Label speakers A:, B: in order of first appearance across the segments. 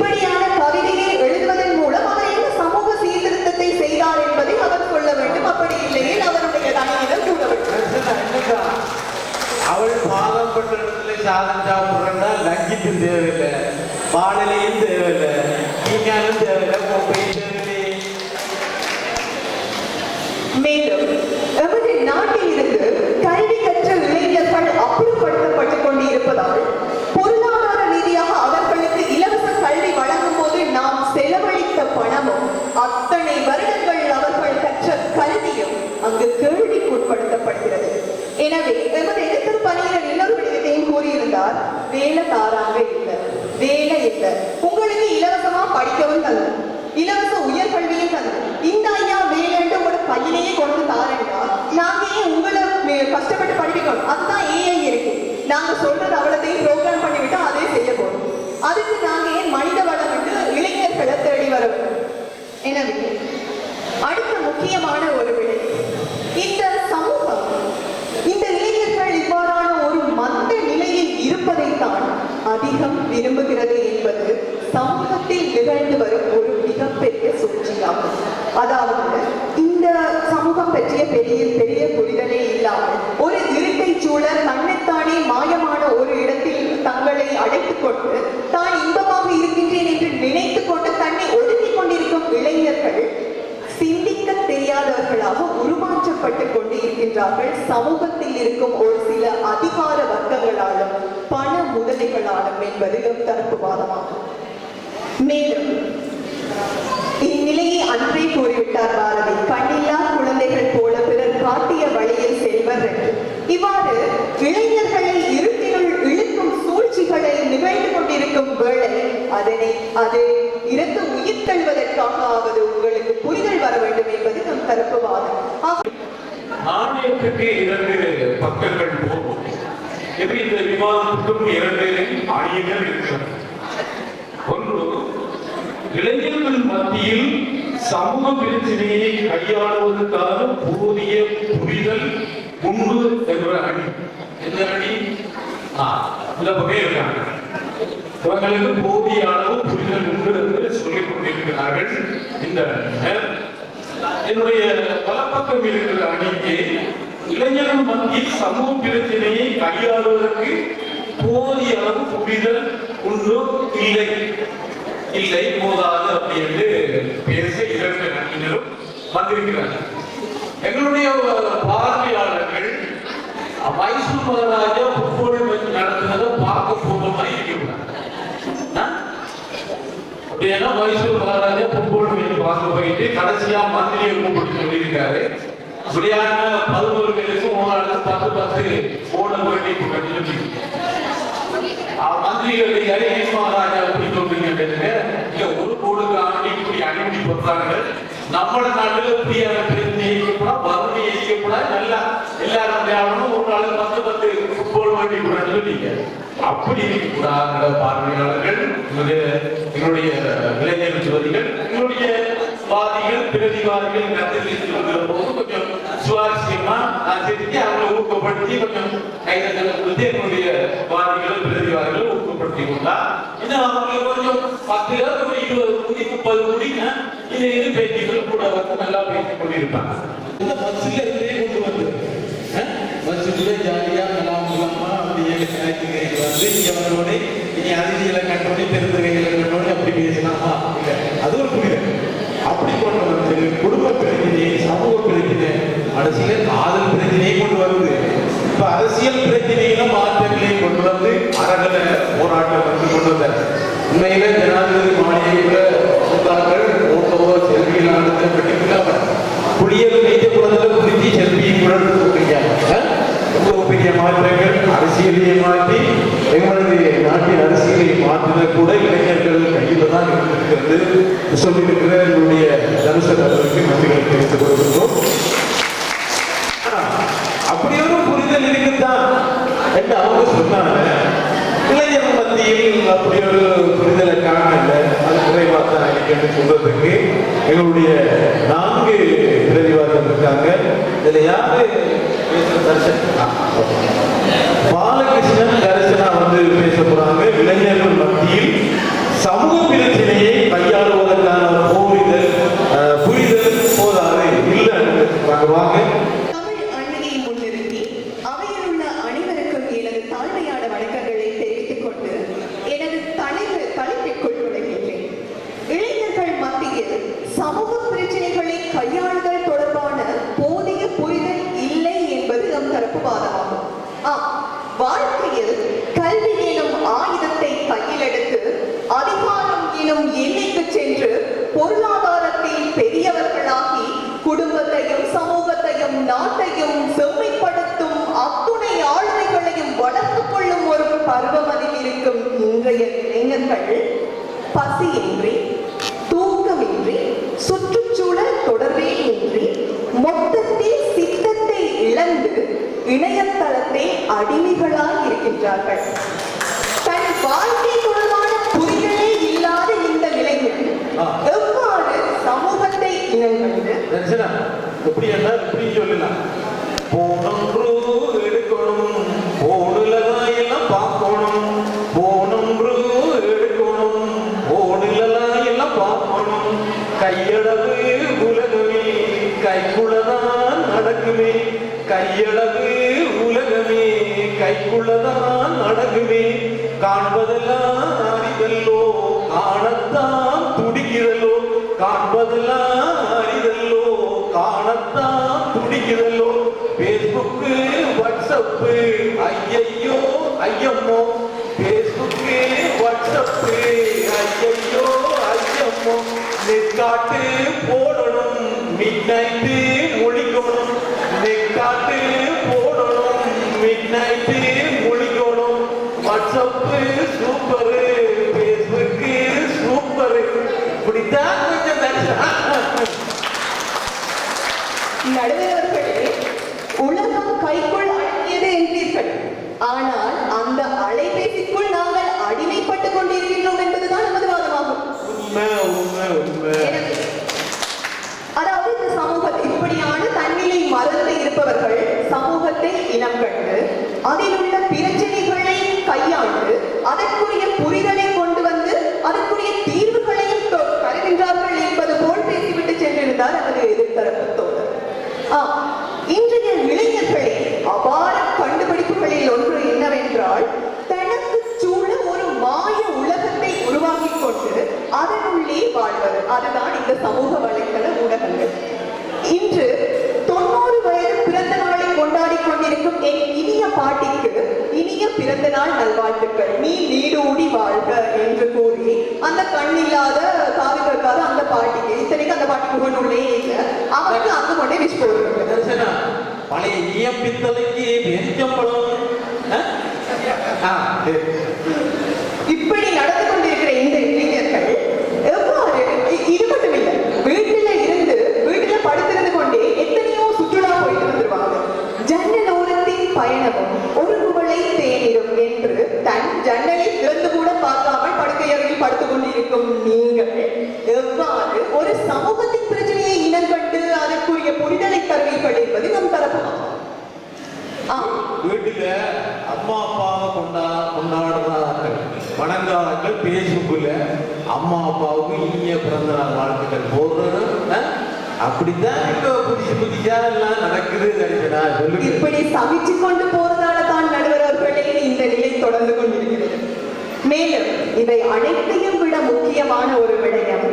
A: இப்படியான கவிதையை எழுதுவதன் மூலம் அவர் என்ன சமூக சீர்திருத்தத்தை செய்தார் என்பதை அவர் சொல்ல வேண்டும். அப்படி இல்லையேல் அவருடைய
B: என்னக்கா அவள் பாதம் பட்ட இடத்துல சாதம் சாப்பிடுறா லஞ்சிக்கும் தேவையில்லை வானிலையும் தேவையில்லை நீங்களும் தேவையில்லை கோப்பையும் தேவையில்லை.
A: மேலும் எமது நாட்டில் இருந்து கல்வி கற்ற இளைஞர்கள் அப்புறப்படுத்தப்பட்டுக் கொண்டிருப்பதால் பணமும் அத்தனை வருடங்கள் அவர்கள் கற்ற கல்வியும் அங்கு கேள்விக்குட்படுத்தப்படுகிறது எனவே எமது எழுத்தர் பணியினர் இன்னொரு விடயத்தையும் கூறியிருந்தார் வேலை தாராங்க இல்லை வேலை இல்லை. உங்களுக்கு இலவசமா படிக்கவும் தந்தது இலவச உயர்கல்வியும் தந்தது இந்த ஐயா வேலைன்ட்டு உங்களோட பையனையே கொண்டு தாரேன்னா நாங்க ஏன் உங்களை கஷ்டப்பட்டு படிக்கணும் அதுதான் ஏஐ இருக்கு. நாங்க சொல்றது அவ்வளவு ப்ரோக்ராம் பண்ணி விட்டா அதே செய்ய போறோம் அதுக்கு நாங்க ஏன் மனித வளம் என்று இளைஞர்களை தேடி வர வேண்டும் எனவே அடுத்த முக்கியமான ஒரு விடை. இந்த சமூகம் இந்த இளைஞர்கள் இவ்வாறான ஒரு மந்த நிலையில் இருப்பதைத்தான் அதிகம் விரும்புகிறது என்பது சமூகத்தில் நிகழ்ந்து வரும் ஒரு மிகப்பெரிய சூழ்ச்சியாகும். அதாவது இந்த சமூகம் பற்றிய பெரிய பெரிய புரிதலே இல்லாமல் ஒரு இருட்டை சூழல் தன்னைத்தானே மாயமான ஒரு இடத்தில் தங்களை அடைத்துக் கொண்டு தான் இன்பமாக இருக்கின்றேன் என்று நினைத்துக் கொண்டு தன்னை ஒதுக்கிக் கொண்டிருக்கும் இளைஞர்கள் சிந்திக்க தெரியாதவர்களாக உருமாற்றப்பட்டு கொண்டு இருக்கின்றார்கள் சமூகத்தில் இருக்கும் ஒரு சில அதிகார வர்க்கங்களாலும் பண முதலைகளாலும் தரப்பு வாதமாகும் மேலும் இந்நிலையை அன்றே கூறிவிட்டார் பாரதி. கண்ணில்லா குழந்தைகள் போல பிறர் காட்டிய வழியில் செல்வர் இவ்வாறு இளைஞர்களை இருட்டினுள் இழுக்கும் சூழ்ச்சிகளை நிகழ்ந்து கொண்டிருக்கும் வேளை அதனை அது இறந்து உயிர் தழுவதற்காகவது உங்களுக்கு புரிதல் வர வேண்டும் என்பது நம் தரப்பு வாதம்.
C: ஆணையத்துக்கு இரண்டு இது இந்த விவாதத்துக்கும் இரண்டு அணிகள் இருக்கிறது ஒன்று இளைஞர்கள் மத்தியில் சமூக பிரச்சனையை கையாளுவதற்கான போதிய புரிதல் உண்டு என்ற அணி. எந்த அணி? ஆ, இந்த வகை இருக்காங்க இவங்களுக்கு போதிய அளவு புரிதல் உண்டு என்று சொல்லிக் கொண்டிருக்கிறார்கள் இந்த என்னுடைய வலப்பக்கம் இருக்கிற அணிக்கு இளைஞர்கள் மத்தியில் சமூக பிரச்சனையை கையாளுவதற்கு போதிய அளவு புரிதல் உண்டு? இல்லை. இல்லை போதாது அப்படி என்று பேச இரண்டு அணியினரும் வந்திருக்கிறார்கள். எங்களுடைய பார்வையாளர்கள் மைசூர் மகாராஜா ஃபுட்பால் மேட்ச் நடத்துனதை பார்க்க போன மாதிரி அப்படின்னா மைசூர் மகாராஜா ஃபுட்பால் மேட்ச் பார்க்க போயிட்டு கடைசியா மந்திரியை கூப்பிட்டு சொல்லியிருக்காரு. விளையாட பதினோரு பேருக்கும் மூணு பத்து பத்து ஓடம் வேண்டி கட்டி மந்திரிகள் மகாராஜா சொல்றீங்க இல்ல ஒரு கோடுக்கு இப்படி அனுமதி பண்றாங்க நம்ம நாட்டுல இப்படியான பிரச்சனை இயக்கப்படா வறுமை இயக்கப்படா நல்லா எல்லாரும் விளையாடணும். ஒரு நாள் பத்து பத்து ஃபுட்பால் வேண்டி கூட சொல்லிங்க அப்படி இருக்கக்கூடாத பார்வையாளர்கள்? என்னுடைய இளைஞர் ஜோதிகள் என்னுடைய வாதிகள் பிரதிவாதிகள் கருத்தில் போது கொஞ்சம் சுவாரஸ்யமா நான் செஞ்சு அவங்களை ஊக்கப்படுத்தி கொஞ்சம் கைதங்களை கொடுத்து என்னுடைய வாதிகள் பிரதிவாதிகள் ஊக்கப்படுத்தி கொண்டா இன்னும் அவங்களுக்கு கொஞ்சம் பத்து பேர் ஒரு இருபது மணி முப்பது கோடினா இந்த இது பேச்சுகள் கூட வந்து நல்லா பேசிக் கொண்டிருப்பாங்க. இந்த பஸ்ல இருந்தே கொண்டு வந்து பஸ்ஸுக்குள்ளே ஜாலியா நல்லா மூலமா அப்படியே கலைஞர்கள் வந்து இங்க வந்தோடனே இனி அதிதிகளை கண்டோடனே பெருந்தகைகளை கண்டோடனே அப்படி பேசலாமா? அது ஒரு புரிதல். அப்படி கொண்டு வந்து குடும்ப பிரச்சனை சமூக பிரச்சனை அரசியல் காதல் பிரச்சனையை கொண்டு வருது. இப்ப அரசியல் பிரச்சனையில மாற்றங்களை கொண்டு வந்து அறகல போராட்டம் வந்து கொண்டு வந்தார். உண்மையில ஜனாதிபதி மாளிகைக்குள்ள சொந்தாக்கள் ஓட்டோ செல்வியில் நடத்த பெட்டிக்கலாம குளியல் நீச்ச குளத்துல குளிச்சு செல்வியும் கூட எடுத்துக்கிட்டீங்க ரொம்ப பெரிய மாற்றங்கள் அரசியலையை மாற்றி எங்களது நாட்டின் அரசியலை மாற்றின கூட இளைஞர்கள் கையில் தான் இருக்கிறது சொல்லியிருக்கிற எங்களுடைய தனுசர் அவர்களுக்கு நன்றிகளை தெரிவித்துக் கொள்கின்றோம். அப்படி ஒரு புரிதல் இருக்குதான் என்று அவங்க சொன்னாங்க. இளைஞர் மத்தியில் அப்படி ஒரு புரிதலை காணல அது குறைவாக தான் எனக்கு என்று சொல்றதுக்கு எங்களுடைய நான்கு பிரதிவாதம் இருக்காங்க. இதுல யாரு பாலகிருஷ்ணன் தரிசனா வந்து பேச போறாங்க. இளைஞர்கள் மத்தியில் சமூக பிரச்சனையை கையாளுவதற்கான ஒரு புரிதல் அஹ், புரிதல் போதாது இல்லை வாங்க வாங்க
A: தமிழ் அன்னையை முன்னிறுத்தி அவையில் உள்ள அனைவருக்கும் எனது தாழ்மையான வணக்கங்களை தெரிவித்துக் கொண்டு எனது தலைவர் தலைப்பிற்குள் நுழைகின்றேன் இளைஞர்கள் மத்தியில் சமூக பிரச்சனைகளை கையாளுதல் தொடர்பான போதிய புரிதல் இல்லை என்பது நம் தரப்பு வாதமாகும் ஆம் வாழ்க்கையில் கல்வி எனும் ஆயுதத்தை கையில் எடுத்து அதிகாரம் எனும் எல்லைக்கு சென்று பொருளாதாரத்தில் பெரியவர்களாகி குடும்பத்தையும் சமூகத்தையும் நாட்டையும் செம்மைப்படுத்தும் அத்துணை ஆளுமைகளையும் வளர்த்துக் கொள்ளும் ஒரு பருவமதில் இருக்கும் இன்றைய இளைஞர்கள் பசியின்றி தூக்கமின்றி சுற்றுச்சூழல் தொடர்பே இன்றி மொத்தத்தில் சித்தத்தை இழந்து இணையதளத்தை அடிமைகளாய் இருக்கின்றார்கள். தன் வாழ்க்கை தொடர்பான புரிதலே இல்லாத இந்த
C: ஆ.
A: எவ்வாறு சமூகத்தை
C: தரிசனா எப்படி என்ன இப்படி சொல்லலாம் கைக்குள்ளதான் கையளவு உலகமே கைக்குள்ளதான் நடக்குமே. காண்பதெல்லாம் அறிதல்லோ காணத்தான் துடிக்கிறல்லோ. காண்பதெல்லாம் அறிதல்லோ காணத்தான் துடிக்கிறல்லோ. பேஸ்புக்கு வாட்ஸ்அப்பு ஐயையோ ஐயம்மோ. பேஸ்புக்கு வாட்ஸ்அப்பு ஐயையோ ஐயம்மோ. நெற்காட்டு போடணும் midnight WhatsApp super Facebook super. இப்படித்தான் கொஞ்சம்
A: உலகம் கைக்குள் அடங்கியது என்றீர்கள் ஆனால் அந்த அலைபேசிக்குள் நாங்கள் அடிமைப்பட்டுக் கொண்டிருக்கின்றோம் என்பதுதான் நமது வாதமாகும்
C: உண்மை உண்மை உண்மை
A: எனவே, அதாவது இந்த சமூகத்தில் இப்படியான தன்னிலை மறந்து இருப்பவர்கள் சமூகத்தை இனம் கண்டு அதில் உள்ள பிரச்சனைகளை கையாண்டு அதற்குரிய புரிதலை கொண்டு வந்து அதற்குரிய தீர்வுகளையும் தொ- தருகின்றார்கள் என்பது போல் பேசிவிட்டு சென்றிருந்தார் நமது எதிர்த்தரப்பு தோழர் ஆம், இன்றைய இளைஞர்களை அபார கண்டுபிடிப்புகளில் ஒன்று என்னவென்றால் தனக்கு சூழ ஒரு மாய உலகத்தை உருவாக்கிக் கொண்டு அதனுள்ளே வாழ்வது அதுதான் இந்த சமூக வலைத்தள ஊடகங்கள் இன்று தொண்ணூறு வயது பிறந்த நாளை கொண்டாடி கொண்டிருக்கும் என் இனிய பாட்டிக்கு இனிய பிறந்த நாள் நல்வாழ்த்துக்கள் நீ நீடூடி வாழ்க என்று கூறி அந்த கண்ணில்லாத காது கேட்காத அந்த பாட்டிக்கு இத்தனைக்கு அந்த பாட்டி முகநூலே இல்லை அவருக்கு அங்க கொண்டே விஷ் போடுறாங்க
C: தரிசனா பழைய ஈயம் பித்தளைக்கு
A: இப்படி நடந்து கொண்டிருக்கிற இந்த இளைஞர்கள் எவ்வாறு இது மட்டும் இல்லை வீட்டுல இருந்து வீட்டுல படுத்திருந்து கொண்டே எத்தனையோ சுற்றுலா போயிட்டு வந்துருவாங்க ஜன்னல் பயணமும் ஒரு குவளை தேநீரும் என்று தன் ஜன்னலை திறந்து கூட பார்க்காமல் படுக்கை படுத்துக் கொண்டிருக்கும் நீங்கள் எவ்வாறு ஒரு சமூகத்தை பிரச்சனையை இனங்கண்டு அதற்குரிய புரிதலை தருவீர்கள் என்பது நம் தரப்பாகும் ஆ
C: வீட்டுல அம்மா அப்பாவை கொண்டா கொண்டாடுறார்கள் வணங்காதார்கள் பேஸ்புக்கில் அம்மா அப்பாவுக்கு இனிய பிறந்த நாள் வாழ்த்துக்கள் போடுறது? அப்படித்தான் இப்போ புதுசு புதுசா எல்லாம் நடக்குது
A: இப்படி சகிச்சு கொண்டு போறதால தான் நடுவர்களே இந்த நிலை தொடர்ந்து கொண்டிருக்கிறது. மேலும் இவை அனைத்தையும் விட முக்கியமான ஒரு விடயம்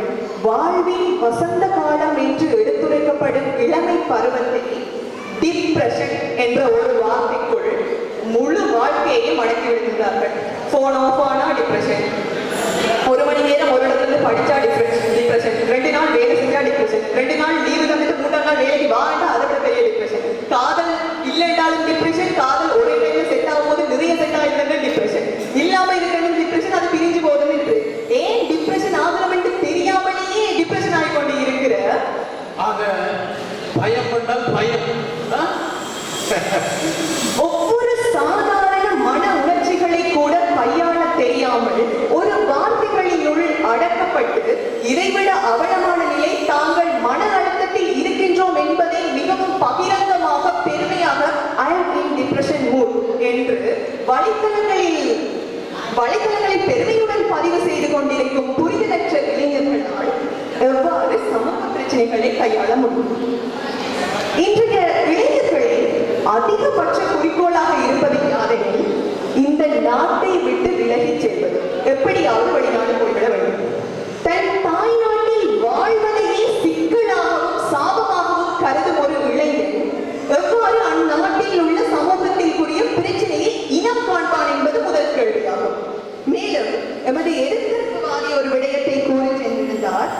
A: வாழ்வின் வசந்த காலம் என்று எடுத்துரைக்கப்படும் இளமை பருவத்தை டிப்ரெஷன் என்ற ஒரு வார்த்தைக்குள் முழு வாழ்க்கையையும் அடக்கி விடுகின்றார்கள். போன் ஆஃப் ஆனா டிப்ரெஷன் ஒரு மணி நேரம் ஒரு இடத்துல இருந்து படிச்சா டிப்ரெஷன் டிப்ரெஷன் ரெண்டு நாள் வேலை செஞ்சா டிப்ரெஷன் ரெண்டு நாள் லீவு தந்துட்டு மூணாம் நாள் வேலைக்கு வாண்டா அதை விட பெரிய டிப்ரெஷன் காதல் இல்லைன்றாலும் டிப்ரெஷன் காதல் ஒரே டைம்ல செட் ஆகும் போது நிறைய செட் ஆகிருந்தது டிப்ரெஷன் இல்லாம இருக்கிறது டிப்ரெஷன் அது பிரிஞ்சு போகுதுன்னு இருக்கு ஏன் டிப்ரெஷன் ஆகணும்னு தெரியாமலேயே டிப்ரெஷன் ஆகிக்கொண்டு இருக்கிற
C: ஆக பயம் பண்ணால் பயம் ஆ?
A: ஒவ்வொரு சாதாரண மன உணர்ச்சிகளை கூட கையாள தெரியாமல் ஒரு வார்த்தைகளினுள் அடக்கப்பட்டு இதைவிட அவலமான நிலை தாங்கள் மன அழுத்தத்தில் இருக்கின்றோம் என்பதை மிகவும் பகிரங்கமாக பெருமையாக ஐ அம் இன் டிப்ரெஷன் மூட் என்று வலைத்தளங்களில் வலைதளங்களை பெருமையுடன் பதிவு செய்து கொண்டிருக்கும் புரிதலற்ற இளைஞர்களால் எவ்வாறு சமூக பிரச்சனைகளை கையாள முடியும்? இன்றைய இளைஞர்களில் அதிகபட்ச குறிக்கோளாக இருப்பது யாதெனில் இந்த நாட்டை விட்டு விலகிச் செல்வது. எப்படியாவது வெளிநாடு போய்விட வேண்டும் தன் தாய் நாட்டில் வாழ்வதையே சிக்கலாகவும் சாபமாகவும் கருதும் ஒரு இளைஞன் எவ்வாறு அந்நாட்டில் உள்ள சமூகத்திற்குரிய பிரச்சனையை இனம் காண்பான் என்பது முதல் கேள்வியாகும் மேலும் எமது எதிர்த்தரப்புவாதி ஒரு விடயத்தை கூறி சென்றிருந்தார்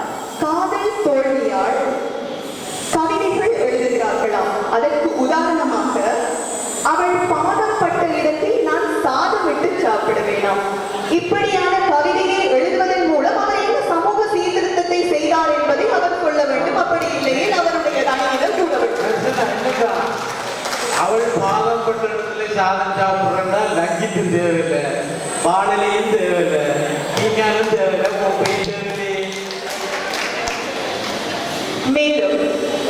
A: காதல் தோல்வியால் கவிதைகள் எழுதுகிறார்களாம் அதற்கு உதாரணமாக அவள் பாதப்பட்ட இடத்தில் நான் சாதமிட்டு சாப்பிட வேணாம் இப்படியான கவிதையை எழுதுவதன் மூலம் அவர் என்ன சமூக சீர்திருத்தத்தை செய்தார் என்பதை சொல்ல வேண்டும். அப்படி இல்லையே அவருடைய தனியிடம் கூற வேண்டும்?
B: அவள் பாதம் பட்ட இடத்துல சாதம் சாப்பிடுறா லஞ்சித்தும் தேவையில்லை. பாடலையும் தேவையில்லை. நீங்களும் தேவையில்லை. பொம்பையும் தேவையில்லை.
A: மேலும்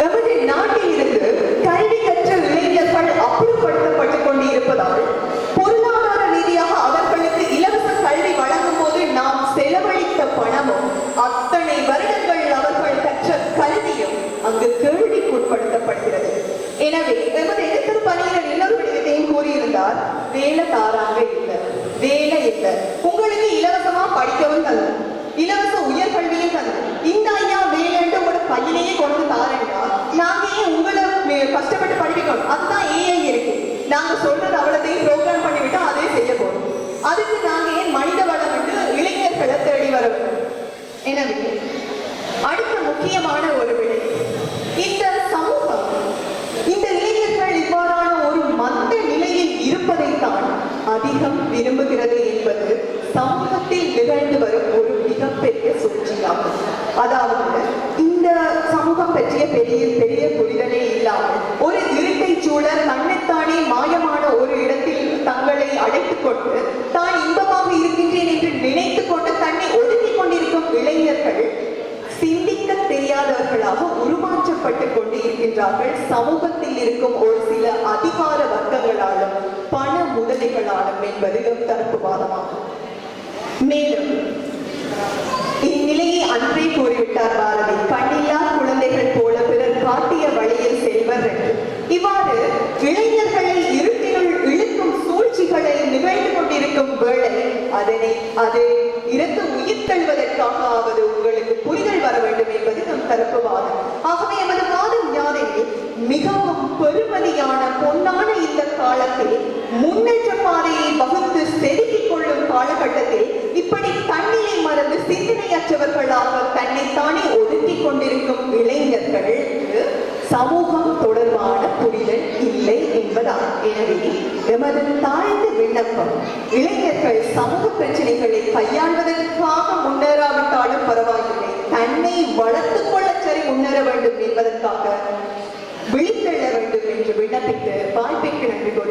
A: எமது நாட்டில் இருந்து கல்வி கற்ற இளைஞர்கள் அப்புறப்படுத்தப்பட்டுக் கொண்டிருப்பதால் பொருளாதார ரீதியாக அவர்களுக்கு இலவச கல்வி வழங்கும் போது நாம் செலவழித்த பணமும் அத்தனை வருடங்கள் அவர்கள் கற்ற கல்வியும் அங்கு கேள்விக்குட்படுத்தப்படுகிறது எனவே எமது எதிர்த்து பணியினர் இன்னொரு விடயத்தையும் கூறியிருந்தார் வேலை தாராங்க இல்லை வேலை இல்லை உங்களுக்கு இலவசமா படிக்கவும் தந்தோம் இலவச உயர்கல்வியும் தந்தோம் இந்த ஐயா வேலைன்ட்டு உங்களோட பையனையே கொண்டு தாரேன்டா. நாங்க ஏன் உங்களை கஷ்டப்பட்டு படிக்கணும். அதுதான் ஏஐ இருக்கு. நாங்க சொல்றது அவ்வளோத்தையும் ப்ரோக்ராம் பண்ணிவிட்டா அதே செய்ய போறோம் அதுக்கு நாங்க ஏன் மனித வளம் என்று இளைஞர்களை தேடி வர வேண்டும் எனவே அடுத்த முக்கியமான ஒரு விடை இந்த சமூகம் இந்த இளைஞர்கள் இவ்வாறான ஒரு மந்த நிலையில் இருப்பதைத்தான் அதிகம் விரும்புகிறது என்பது சமூகத்தில் நிகழ்ந்து வரும் ஒரு மிகப்பெரிய சூழ்ச்சியாகும் அதாவது இந்த சமூகம் பற்றிய பெரிய பெரிய புரிதலே இல்லாமல் ஒரு இருட்டை சூழல் தன்னைத்தானே மாயமான ஒரு இடத்தில் தங்களை அடைத்துக் கொண்டு தான் இன்பமாக இருக்கின்றேன் என்று நினைத்துக் கொண்டு தன்னை ஒதுக்கிக் கொண்டிருக்கும் இளைஞர்கள் சிந்திக்க தெரியாதவர்களாக உருமாற்றப்பட்டு கொண்டு இருக்கின்றார்கள் சமூகத்தில் இருக்கும் ஒரு சில அதிகார வர்க்கங்களாலும் பண முதலைகளாலும் என்பது தரப்பு வாதமாகும். மேலும் இந்நிலையை அன்றே கூறிவிட்டார் பாரதி. கண்ணில்லா குழந்தைகள் போல பிறர் காட்டிய வழியில் செல்வர் என்று இவ்வாறு இளைஞர்களை இருட்டினுள் இழுக்கும் சூழ்ச்சிகளை நிகழ்ந்து கொண்டிருக்கும் வேளை அதனை அது இறந்து உயிர் தழுவதற்காகவது உங்களுக்கு புரிதல் வர வேண்டும் என்பது நம் தரப்பு வாதம் ஆகவே எமது வாதம் யாதெனில் மிகவும் பெருமதியான பொன்னான இந்த காலத்தில் முன்னேற்ற பாதையை வகுத்து செதுக்கிக் கொள்ளும் காலகட்டத்தில் இப்படி தன்னிலை மறந்து சிந்தனையற்றவர்களாக தன்னைத்தானே ஒதுக்கிக் கொண்டிருக்கும் இளைஞர்களுக்கு சமூகம் தொடர்பான புரிதல் இல்லை என்பதால். எனவே எமது தாழ்ந்த விண்ணப்பம் இளைஞர்கள் சமூக பிரச்சனைகளை கையாள்வதற்காக முன்னேறாவிட்டாலும் பரவாயில்லை. தன்னை வளர்த்துக் கொள்ள சரி முன்னேற வேண்டும் என்பதற்காக விழித்தெழ வேண்டும் என்று விண்ணப்பித்து வாய்ப்பிற்கு நன்றி கூறி